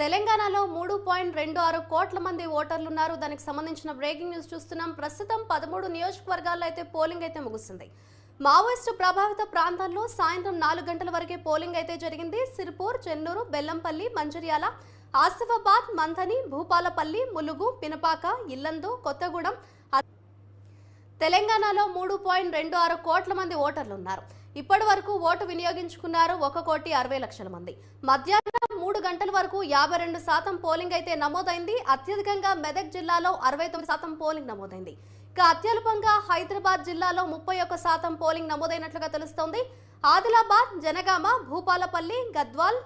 తెలంగాణలో మూడు పాయింట్ రెండు ఆరు కోట్ల మంది ఓటర్లున్నారు. దానికి సంబంధించిన బ్రేకింగ్ న్యూస్ చూస్తున్నాం. ప్రస్తుతం పదమూడు నియోజకవర్గాల్లో అయితే పోలింగ్ అయితే ముగిసింది మావోయిస్టు ప్రభావిత ప్రాంతాల్లో సాయంత్రం నాలుగు గంటల వరకే పోలింగ్ అయితే జరిగింది. సిరిపూర్ చెన్నూరు బెల్లంపల్లి మంచిర్యాల ఆసిఫాబాద్ మంథని భూపాలపల్లి ములుగు పినపాక ఇల్లందు కొత్తగూడెం తెలంగాణలో మూడు పాయింట్ రెండు ఆరు కోట్ల మంది ఓటర్లు ఉన్నారు ఇప్పటి వరకు ఓటు వినియోగించుకున్నారు ఒక కోటి అరవై లక్షల మంది. మధ్యాహ్నం మూడు గంటల వరకు యాభై రెండు శాతం పోలింగ్ అయితే నమోదైంది. అత్యధికంగా మెదక్ జిల్లాలో అరవై తొమ్మిది శాతం పోలింగ్ నమోదైంది. ఇక అత్యల్పంగా హైదరాబాద్ జిల్లాలో ముప్పై ఒక్క శాతం పోలింగ్ నమోదైనట్లుగా తెలుస్తోంది. ఆదిలాబాద్ జనగామ భూపాలపల్లి గద్వాల్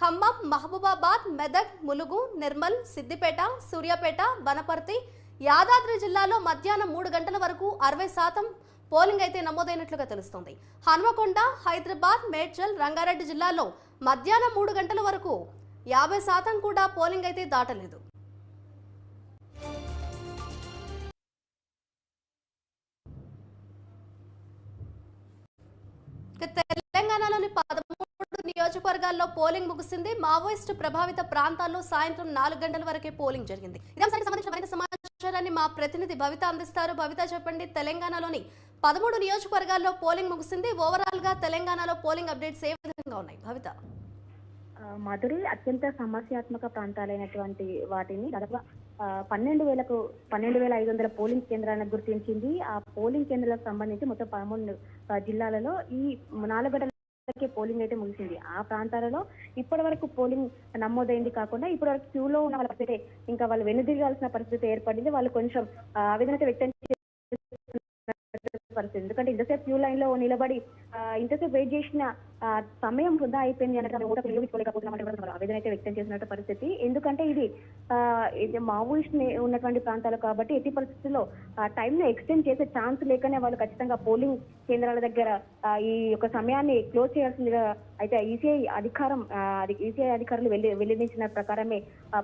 ఖమ్మం మహబూబాబాద్ మెదక్ ములుగు నిర్మల్ సిద్దిపేట సూర్యాపేట బనపర్తి యాదాద్రి జిల్లాలో మధ్యాహ్నం మూడు గంటల వరకు అరవై శాతం పోలింగ్ అయితే నమోదైనట్లుగా తెలుస్తోంది. హన్మకొండ హైదరాబాద్ మేడ్చల్ రంగారెడ్డి జిల్లాలో మధ్యాహ్నం మూడు గంటల వరకు యాభై శాతం కూడా పోలింగ్ అయితే దాటలేదు. తెలంగాణలోని పదమూడు నియోజకవర్గాల్లో పోలింగ్ ముగిసింది. మావోయిస్టు ప్రభావిత ప్రాంతాల్లో సాయంత్రం నాలుగు గంటల వరకే పోలింగ్ జరిగింది. ఇదే సంబంధించిన మరింత సమాచారాన్ని మా ప్రతినిధి భవిత అందిస్తారు. భవిత చెప్పండి తెలంగాణలోని పదమూడు నియోజకవర్గాల్లో పోలింగ్ ముగిసింది. ఓవరాల్గా తెలంగాణలో పోలింగ్ అప్డేట్స్ ఏ విధంగా ఉన్నాయి? భవిత. మధురి అత్యంత సమస్యాత్మక ప్రాంతాలైనటువంటి వాటిని దాదాపు పన్నెండు వేలకు పన్నెండు వేల ఐదు వందల పోలింగ్ కేంద్రాలను గుర్తించింది. ఆ పోలింగ్ కేంద్రాలకు సంబంధించి మొత్తం పదమూడు జిల్లాలలో ఈ నాలుగు గంటలకే పోలింగ్ అయితే ముగిసింది. ఆ ప్రాంతాలలో ఇప్పటి వరకు పోలింగ్ నమోదైంది కాకుండా ఇప్పటి వరకు క్యూలో ఉన్న వాళ్ళ ఇంకా వాళ్ళు వెనుదిరగాల్సిన పరిస్థితి ఏర్పడింది. వాళ్ళు కొంచెం ఆ, ఆవేదన వ్యక్తం పరిస్థితి ఎందుకంటే ఇంతసేపు క్యూ లైన్లో నిలబడి ఇంతసేపు వెయిట్ చేసిన సమయం వృధా అయిపోయింది అంటే ఓటు వినియోగించుకోలేకపోతున్నామంటే కూడా ఆవేదన అయితే వ్యక్తం చేసినట్టు పరిస్థితి. ఎందుకంటే ఇది మావోయిస్ట్ ఉన్నటువంటి ప్రాంతాలు కాబట్టి ఎట్టి పరిస్థితుల్లో టైం ని ఎక్స్టెండ్ చేసే ఛాన్స్ లేకనే వాళ్ళు ఖచ్చితంగా పోలింగ్ కేంద్రాల దగ్గర ఈ యొక్క సమయాన్ని క్లోజ్ చేయాల్సిందిగా అయితే ఈసీఐ అధికారం ఈసీఐ అధికారులు వెళ్ళి వెల్లడించిన ప్రకారమే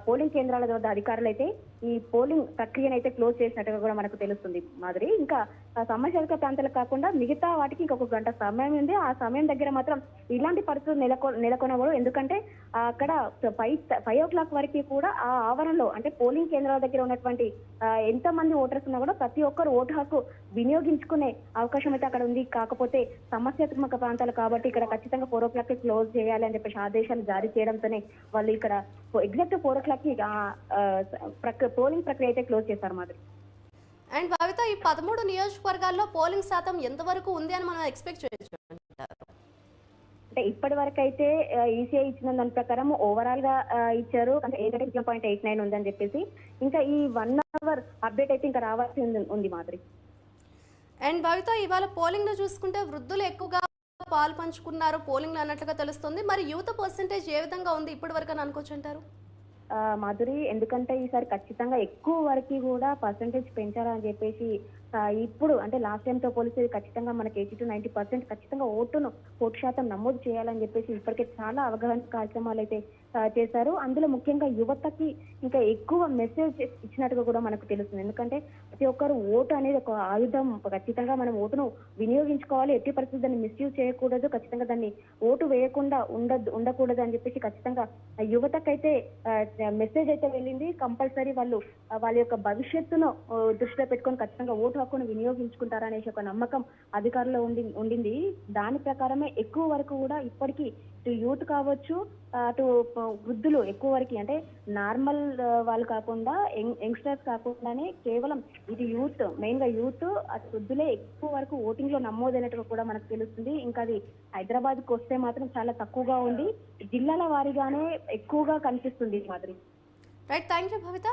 పోలింగ్ కేంద్రాల వద్ద అధికారులు అయితే ఈ పోలింగ్ ప్రక్రియను అయితే క్లోజ్ చేసినట్టుగా కూడా మనకు తెలుస్తుంది మాదిరి. ఇంకా ఆ సమస్యలక ప్రాంతాలకు కాకుండా మిగతా వాటికి ఇంకొక గంట సమయం సమయం ఉంది. ఆ సమయం దగ్గర మాత్రం ఇలాంటి పరిస్థితులు నెలకొ నెలకొనకూడదు. ఎందుకంటే అక్కడ ఫైవ్ ఫైవ్ ఓ క్లాక్ వరకు కూడా ఆ ఆవరణలో అంటే పోలింగ్ కేంద్రాల దగ్గర ఉన్నటువంటి ఆ, ఎంత మంది ఓటర్స్ ఉన్నా కూడా ప్రతి ఒక్కరు ఓటు హక్కు వినియోగించుకునే అవకాశం అయితే అక్కడ ఉంది. కాకపోతే సమస్యాత్మక ప్రాంతాలు కాబట్టి ఇక్కడ ఖచ్చితంగా ఫోర్ ఓ క్లాక్ క్లోజ్ చేయాలి అని చెప్పేసి ఆదేశాలు జారీ చేయడంతోనే వాళ్ళు ఇక్కడ ఎగ్జాక్ట్ ఫోర్ ఓ క్లాక్కి పోలింగ్ ప్రక్రియ అయితే క్లోజ్ చేస్తారు మాదిరి అండ్ భవిత ఈ పదమూడు నియోజకవర్గాల్లో పోలింగ్ శాతం ఎంతవరకు ఉంది అని మనం ఎక్స్పెక్ట్ చేయొచ్చు అంటారు? అంటే ఇప్పటి వరకు అయితే ఈసీఐ ఇచ్చిన దాని ప్రకారం ఓవరాల్గా ఇచ్చారు. అంటే ఏంటంటే జీరో పాయింట్ ఎయిట్ నైన్ ఉందని చెప్పేసి. ఇంకా ఈ వన్ అవర్ అప్డేట్ అయితే ఇంకా రావాల్సి ఉంది మాదిరి. అండ్ భవితో ఇవాళ పోలింగ్లో చూసుకుంటే వృద్ధులు ఎక్కువగా పాలు పంచుకున్నారు పోలింగ్లో అన్నట్లుగా తెలుస్తుంది. మరి యువత పర్సంటేజ్ ఏ విధంగా ఉంది ఇప్పటి వరకు అని అనుకోవచ్చు అంటారు మాధురి ఎందుకంటే ఈసారి ఖచ్చితంగా ఎక్కువ వరకు కూడా పర్సంటేజ్ పెంచాలని చెప్పేసి ఇప్పుడు అంటే లాస్ట్ టైం తో పోలిస్తే ఖచ్చితంగా మనకి ఎయిటీ టు నైన్టీ పర్సెంట్ ఖచ్చితంగా ఓటును ఓటు శాతం నమోదు చేయాలని చెప్పేసి ఇప్పటికే చాలా అవగాహన కార్యక్రమాలు అయితే చేశారు. అందులో ముఖ్యంగా యువతకి ఇంకా ఎక్కువ మెసేజ్ ఇచ్చినట్టుగా కూడా మనకు తెలుస్తుంది. ఎందుకంటే ప్రతి ఒక్కరు ఓటు అనేది ఒక ఆయుధం. ఖచ్చితంగా మనం ఓటును వినియోగించుకోవాలి. ఎట్టి పరిస్థితి దాన్ని మిస్యూజ్ చేయకూడదు. ఖచ్చితంగా దాన్ని ఓటు వేయకుండా ఉండదు ఉండకూడదు అని చెప్పేసి ఖచ్చితంగా యువతకైతే మెసేజ్ అయితే వెళ్ళింది. కంపల్సరీ వాళ్ళు వాళ్ళ యొక్క భవిష్యత్తును దృష్టిలో పెట్టుకొని ఖచ్చితంగా ఓటు హక్కును వినియోగించుకుంటారనేసి ఒక నమ్మకం అధికారులు ఉండి ఉండింది. దాని ప్రకారమే ఎక్కువ వరకు కూడా ఇప్పటికీ యూత్ కావచ్చు అటు వృద్ధులు ఎక్కువ వరకు అంటే నార్మల్ వాళ్ళు కాకుండా యంగ్స్టర్స్ కాకుండానే కేవలం ఇది యూత్ మెయిన్గా యూత్ అటు వృద్ధులే ఎక్కువ వరకు ఓటింగ్లో నమోదైనట్టుగా కూడా మనకు తెలుస్తుంది. ఇంకా అది హైదరాబాద్కు వస్తే మాత్రం చాలా తక్కువగా ఉంది. జిల్లాల వారీగానే ఎక్కువగా కనిపిస్తుంది మాదిరి. Right thank you Bhavitha.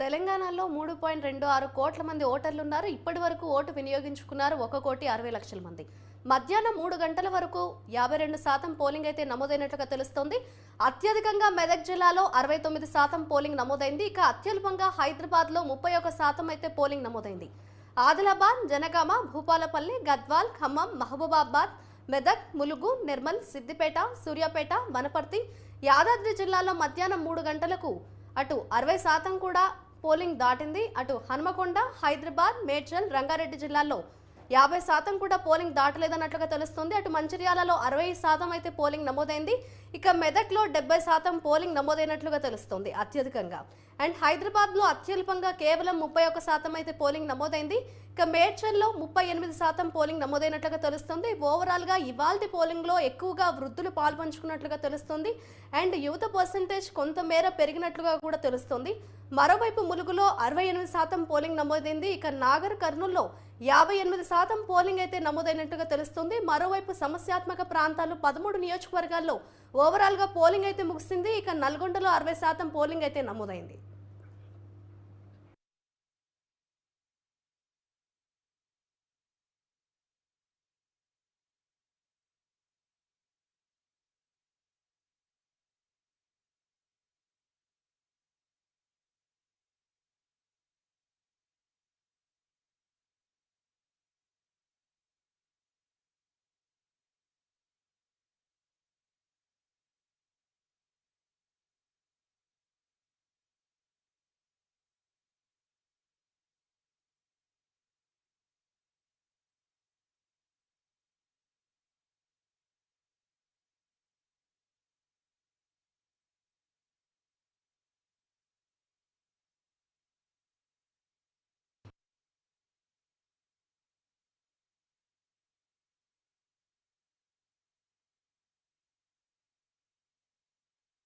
తెలంగాణలో మూడు పాయింట్ రెండు ఆరు కోట్ల మంది ఓటర్లు ఉన్నారు ఇప్పటి వరకు ఓటు వినియోగించుకున్నారు ఒక కోటి అరవై లక్షల మంది. మధ్యాహ్నం మూడు గంటల వరకు యాభై రెండు శాతం పోలింగ్ అయితే నమోదైనట్లుగా తెలుస్తోంది. అత్యధికంగా మెదక్ జిల్లాలో అరవై తొమ్మిది శాతం పోలింగ్ నమోదైంది. ఇక అత్యల్పంగా హైదరాబాద్లో ముప్పై ఒక శాతం అయితే పోలింగ్ నమోదైంది. ఆదిలాబాద్ జనగామ భూపాలపల్లి గద్వాల్ ఖమ్మం మహబూబాబాద్ మెదక్ ములుగు నిర్మల్ సిద్దిపేట సూర్యాపేట వనపర్తి యాదాద్రి జిల్లాలో మధ్యాహ్నం మూడు గంటలకు అటు అరవై శాతం కూడా పోలింగ్ దాటింది. అటు హనుమకొండ హైదరాబాద్ మేడ్చల్ రంగారెడ్డి జిల్లాల్లో యాభై శాతం కూడా పోలింగ్ దాటలేదన్నట్లుగా తెలుస్తుంది. అటు మంచిర్యాలలో అరవై శాతం అయితే పోలింగ్ నమోదైంది. ఇక మెదక్లో డెబ్బై శాతం పోలింగ్ నమోదైనట్లుగా తెలుస్తుంది అత్యధికంగా. అండ్ హైదరాబాద్లో అత్యల్పంగా కేవలం ముప్పై ఒక్క శాతం అయితే పోలింగ్ నమోదైంది. ఇక మేడ్చల్లో ముప్పై ఎనిమిది శాతం పోలింగ్ నమోదైనట్లుగా తెలుస్తుంది. ఓవరాల్గా ఇవాల్టి పోలింగ్లో ఎక్కువగా వృద్ధులు పాల్పంచుకున్నట్లుగా తెలుస్తుంది. అండ్ యువత పర్సంటేజ్ కొంతమేర పెరిగినట్లుగా కూడా తెలుస్తుంది. మరోవైపు ములుగులో అరవై ఎనిమిది శాతం పోలింగ్ నమోదైంది. ఇక నాగర్ కర్నూల్లో యాభై ఎనిమిది శాతం పోలింగ్ అయితే నమోదైనట్టుగా తెలుస్తుంది. మరోవైపు సమస్యాత్మక ప్రాంతాలు పదమూడు నియోజకవర్గాల్లో ఓవరాల్గా పోలింగ్ అయితే ముగిసింది. ఇక నల్గొండలో అరవై శాతం పోలింగ్ అయితే నమోదైంది.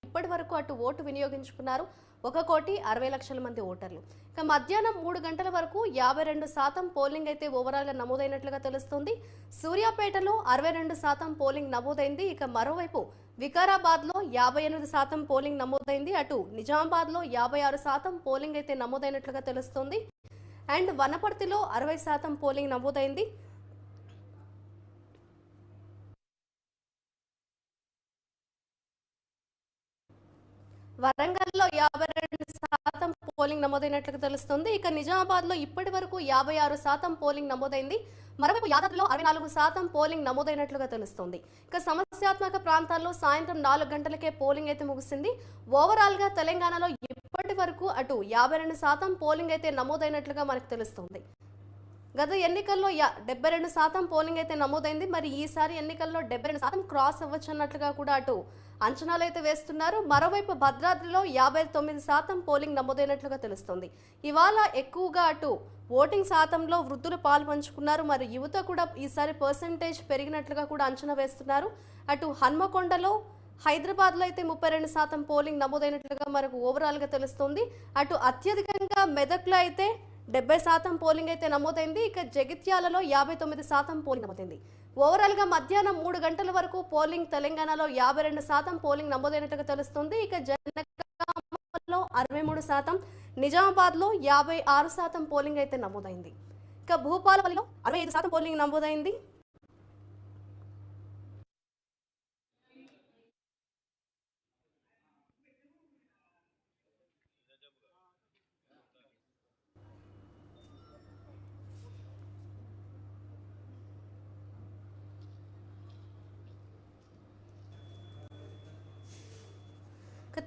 ఇప్పటి వరకు అటు ఓటు వినియోగించుకున్నారు ఒక కోటి అరవై లక్షల మంది ఓటర్లు. ఇక మధ్యాహ్నం మూడు గంటల వరకు యాభై రెండు శాతం పోలింగ్ అయితే ఓవరాల్గా నమోదైనట్లుగా తెలుస్తుంది. సూర్యాపేటలో అరవై రెండు శాతం పోలింగ్ నమోదైంది. ఇక మరోవైపు వికారాబాద్లో యాభై ఎనిమిది శాతం పోలింగ్ నమోదైంది. అటు నిజామాబాద్లో యాభై ఆరు శాతం పోలింగ్ అయితే నమోదైనట్లుగా తెలుస్తుంది. అండ్ వనపర్తిలో అరవై శాతం పోలింగ్ నమోదైంది. వరంగల్లో యాభై రెండు శాతం పోలింగ్ నమోదైనట్లుగా తెలుస్తుంది. ఇక నిజామాబాద్లో ఇప్పటి వరకు యాభై ఆరు శాతం పోలింగ్ నమోదైంది. మరోవైపు యాదాద్రిలో అరవై నాలుగు శాతం పోలింగ్ నమోదైనట్లుగా తెలుస్తుంది. ఇక సమస్యాత్మక ప్రాంతాల్లో సాయంత్రం నాలుగు గంటలకే పోలింగ్ అయితే ముగిసింది. ఓవరాల్గా తెలంగాణలో ఇప్పటి వరకు అటు యాభై రెండు శాతం పోలింగ్ అయితే నమోదైనట్లుగా మనకు తెలుస్తుంది. గత ఎన్నికల్లో యా డెబ్బై రెండు శాతం పోలింగ్ అయితే నమోదైంది. మరి ఈసారి ఎన్నికల్లో డెబ్బై రెండు శాతం క్రాస్ అవ్వచ్చు అన్నట్లుగా కూడా అటు అంచనాలు అయితే వేస్తున్నారు. మరోవైపు భద్రాద్రిలో యాభై తొమ్మిది శాతం పోలింగ్ నమోదైనట్లుగా తెలుస్తుంది. ఇవాళ ఎక్కువగా అటు ఓటింగ్ శాతంలో వృద్ధులు పాల్పంచుకున్నారు మరి యువత కూడా ఈసారి పర్సంటేజ్ పెరిగినట్లుగా కూడా అంచనా వేస్తున్నారు. అటు హన్మకొండలో హైదరాబాద్లో అయితే ముప్పై రెండు శాతం పోలింగ్ నమోదైనట్లుగా మనకు ఓవరాల్గా తెలుస్తుంది. అటు అత్యధికంగా మెదక్లో అయితే డెబ్బై శాతం పోలింగ్ అయితే నమోదైంది. ఇక జగిత్యాలలో యాభై తొమ్మిది శాతం పోలింగ్ నమోదైంది. ఓవరాల్గా మధ్యాహ్నం మూడు గంటల వరకు పోలింగ్ తెలంగాణలో యాభై రెండు శాతం పోలింగ్ నమోదైనట్టుగా తెలుస్తుంది. ఇక జనగామలో అరవై మూడు శాతం నిజామాబాద్లో యాభై ఆరు శాతం పోలింగ్ అయితే నమోదైంది. ఇక భూపాలపల్లిలో అరవై ఐదు శాతం పోలింగ్ నమోదైంది.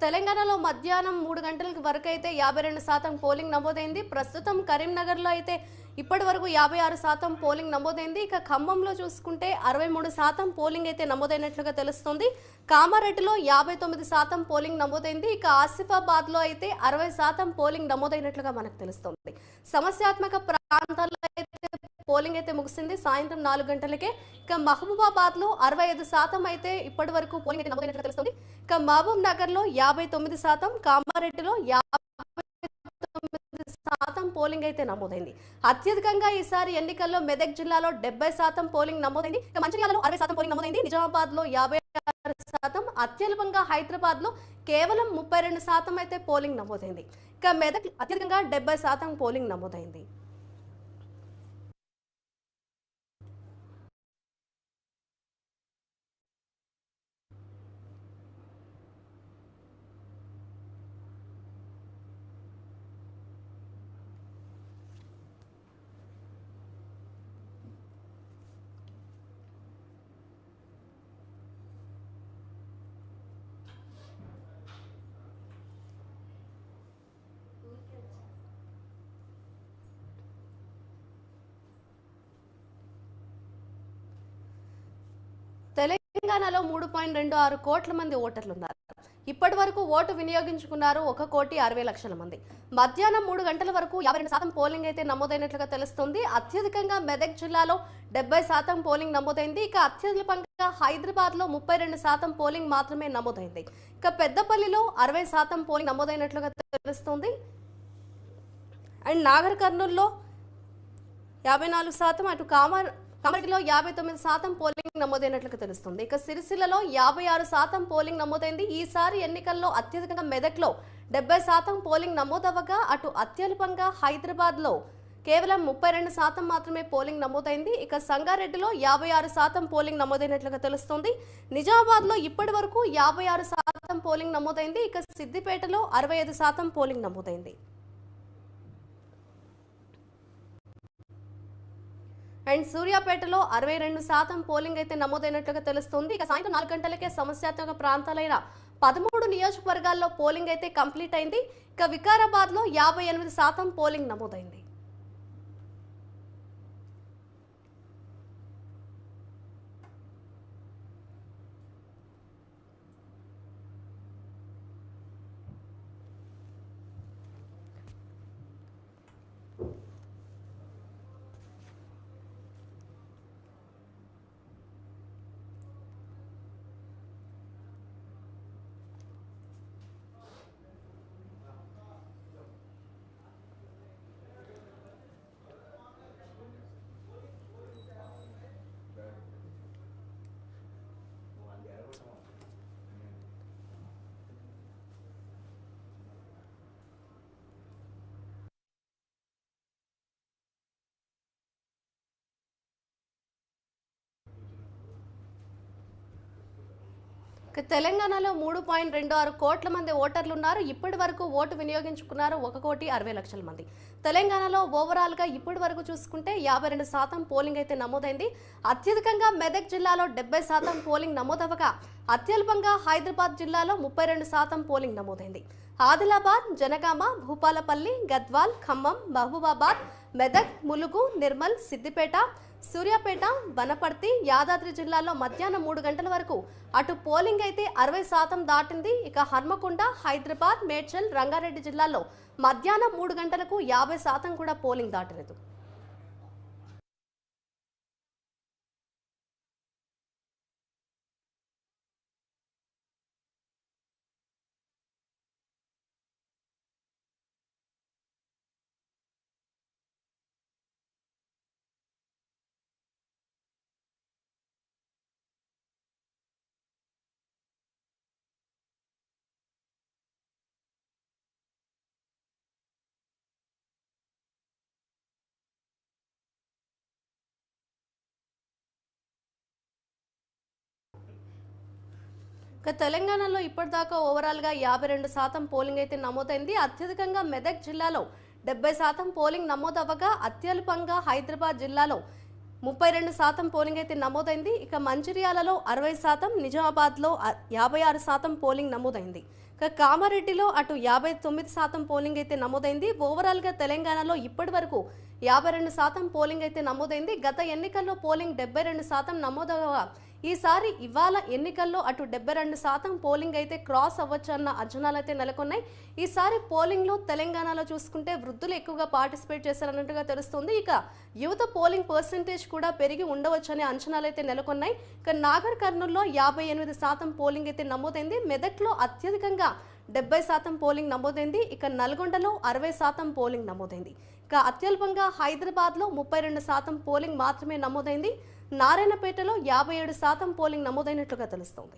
తెలంగాణలో మధ్యాహ్నం మూడు గంటల వరకు అయితే యాభై రెండు శాతం పోలింగ్ నమోదైంది. ప్రస్తుతం కరీంనగర్లో అయితే ఇప్పటి వరకు యాభై ఆరు శాతం పోలింగ్ నమోదైంది. ఇక ఖమ్మంలో చూసుకుంటే అరవై మూడు శాతం పోలింగ్ అయితే నమోదైనట్లుగా తెలుస్తుంది. కామారెడ్డిలో యాభై తొమ్మిది శాతం పోలింగ్ నమోదైంది. ఇక ఆసిఫాబాద్లో అయితే అరవై శాతం పోలింగ్ నమోదైనట్లుగా మనకు తెలుస్తుంది. సమస్యాత్మక ప్రాంతాల్లో పోలింగ్ అయితే ముగిసింది. సాయంత్రం నాలుగు గంటలకే ఇక మహబూబాబాద్లో అరవై ఐదు శాతం అయితే ఇప్పటి వరకు పోలింగ్ అయితే నమోదైనట్లు తెలుస్తుంది. ఇక మహబూబ్ నగర్లో యాభై తొమ్మిది శాతం కామారెడ్డిలో యాభై తొమ్మిది శాతం పోలింగ్ అయితే నమోదైంది. అత్యధికంగా ఈసారి ఎన్నికల్లో మెదక్ జిల్లాలో డెబ్బై శాతం పోలింగ్ నమోదైంది. ఇక మంచిర్యాలలో అరవై శాతం పోలింగ్ నమోదైంది. నిజామాబాద్లో యాభై శాతం అత్యల్పంగా హైదరాబాద్లో కేవలం ముప్పై రెండు శాతం అయితే పోలింగ్ నమోదైంది. ఇక మెదక్ అత్యధికంగా డెబ్బై శాతం పోలింగ్ నమోదైంది. తెలంగాణలో మూడు పాయింట్ రెండు ఆరు కోట్ల మంది ఓటర్లు ఉన్నారు ఇప్పటి వరకు ఓటు వినియోగించుకున్నారు ఒక కోటి అరవై లక్షల మంది. మధ్యాహ్నం మూడు గంటల వరకు యాభై రెండు శాతం పోలింగ్ అయితే నమోదైనట్లుగా తెలుస్తుంది. అత్యధికంగా మెదక్ జిల్లాలో డెబ్బై శాతం పోలింగ్ నమోదైంది. ఇక అత్యధికంగా హైదరాబాద్లో ముప్పై రెండు శాతం పోలింగ్ మాత్రమే నమోదైంది. ఇక పెద్దపల్లిలో అరవై శాతం పోలింగ్ నమోదైనట్లుగా తెలుస్తుంది. అండ్ నాగర్ కర్నూల్లో యాభై నాలుగు శాతం అటు కామర్ కామారెడ్డిలో యాభై తొమ్మిది శాతం పోలింగ్ నమోదైనట్లుగా తెలుస్తుంది. ఇక సిరిసిల్లలో యాభై ఆరు శాతం పోలింగ్ నమోదైంది. ఈసారి ఎన్నికల్లో అత్యధికంగా మెదక్లో డెబ్బై శాతం పోలింగ్ నమోదవగా అటు అత్యల్పంగా హైదరాబాద్లో కేవలం ముప్పై రెండు శాతం మాత్రమే పోలింగ్ నమోదైంది. ఇక సంగారెడ్డిలో యాభై ఆరు శాతం పోలింగ్ నమోదైనట్లుగా తెలుస్తుంది. నిజామాబాద్లో ఇప్పటి వరకు యాభై ఆరు శాతం పోలింగ్ నమోదైంది. ఇక సిద్దిపేటలో అరవై ఐదు శాతం పోలింగ్ నమోదైంది. అండ్ సూర్యాపేటలో అరవై రెండు శాతం పోలింగ్ అయితే నమోదైనట్లుగా తెలుస్తుంది. ఇక సాయంత్రం నాలుగు గంటలకే సమస్యాత్మక ప్రాంతాలైన పదమూడు నియోజకవర్గాల్లో పోలింగ్ అయితే కంప్లీట్ అయింది. ఇక వికారాబాద్లో యాభై ఎనిమిది శాతం పోలింగ్ నమోదైంది. తెలంగాణలో మూడు పాయింట్ రెండు ఆరు కోట్ల మంది ఓటర్లు ఉన్నారు ఇప్పటి వరకు ఓటు వినియోగించుకున్నారు ఒక కోటి అరవై లక్షల మంది. తెలంగాణలో ఓవరాల్గా ఇప్పటి వరకు చూసుకుంటే యాభై రెండు శాతం పోలింగ్ అయితే నమోదైంది. అత్యధికంగా మెదక్ జిల్లాలో డెబ్బై శాతం పోలింగ్ నమోదవగా అత్యల్పంగా హైదరాబాద్ జిల్లాలో ముప్పై రెండు శాతం పోలింగ్ నమోదైంది. ఆదిలాబాద్ జనగామ భూపాలపల్లి గద్వాల్ ఖమ్మం మహబూబాబాద్ మెదక్ ములుగు నిర్మల్ సిద్దిపేట సూర్యాపేట వనపర్తి యాదాద్రి జిల్లాల్లో మధ్యాహ్నం మూడు గంటల వరకు అటు పోలింగ్ అయితే అరవై శాతం దాటింది. ఇక హన్మకొండ హైదరాబాద్ మేడ్చల్ రంగారెడ్డి జిల్లాల్లో మధ్యాహ్నం మూడు గంటలకు యాభై శాతం కూడా పోలింగ్ దాటలేదు. ఇక తెలంగాణలో ఇప్పటిదాకా ఓవరాల్గా యాభై రెండు శాతం పోలింగ్ అయితే నమోదైంది. అత్యధికంగా మెదక్ జిల్లాలో డెబ్బై శాతం పోలింగ్ నమోదవ్వగా అత్యల్పంగా హైదరాబాద్ జిల్లాలో ముప్పై రెండు శాతం పోలింగ్ అయితే నమోదైంది. ఇక మంచిర్యాలలో అరవై శాతం నిజామాబాద్లో యాభై ఆరు శాతం పోలింగ్ నమోదైంది. ఇక కామారెడ్డిలో అటు యాభై తొమ్మిది శాతం పోలింగ్ అయితే నమోదైంది. ఓవరాల్గా తెలంగాణలో ఇప్పటి వరకు యాభై రెండు శాతం పోలింగ్ అయితే నమోదైంది. గత ఎన్నికల్లో పోలింగ్ డెబ్బై రెండు శాతం నమోదవగా ఈసారి ఇవాళ ఎన్నికల్లో అటు డెబ్బై రెండు శాతం పోలింగ్ అయితే క్రాస్ అవ్వచ్చు అన్న అంచనాలు అయితే నెలకొన్నాయి. ఈసారి పోలింగ్లో తెలంగాణలో చూసుకుంటే వృద్ధులు ఎక్కువగా పార్టిసిపేట్ చేశారన్నట్టుగా తెలుస్తుంది. ఇక యువత పోలింగ్ పర్సంటేజ్ కూడా పెరిగి ఉండవచ్చనే అంచనాలు అయితే నెలకొన్నాయి. ఇక నాగర్ కర్నూల్లో యాభై ఎనిమిది శాతం పోలింగ్ అయితే నమోదైంది. మెదక్లో అత్యధికంగా డెబ్బై శాతం పోలింగ్ నమోదైంది. ఇక నల్గొండలో అరవై శాతం పోలింగ్ నమోదైంది. ఇక అత్యల్పంగా హైదరాబాద్లో ముప్పై రెండు శాతం పోలింగ్ మాత్రమే నమోదైంది. నారాయణపేటలో యాభై ఏడు శాతం పోలింగ్ నమోదైనట్లుగా తెలుస్తోంది.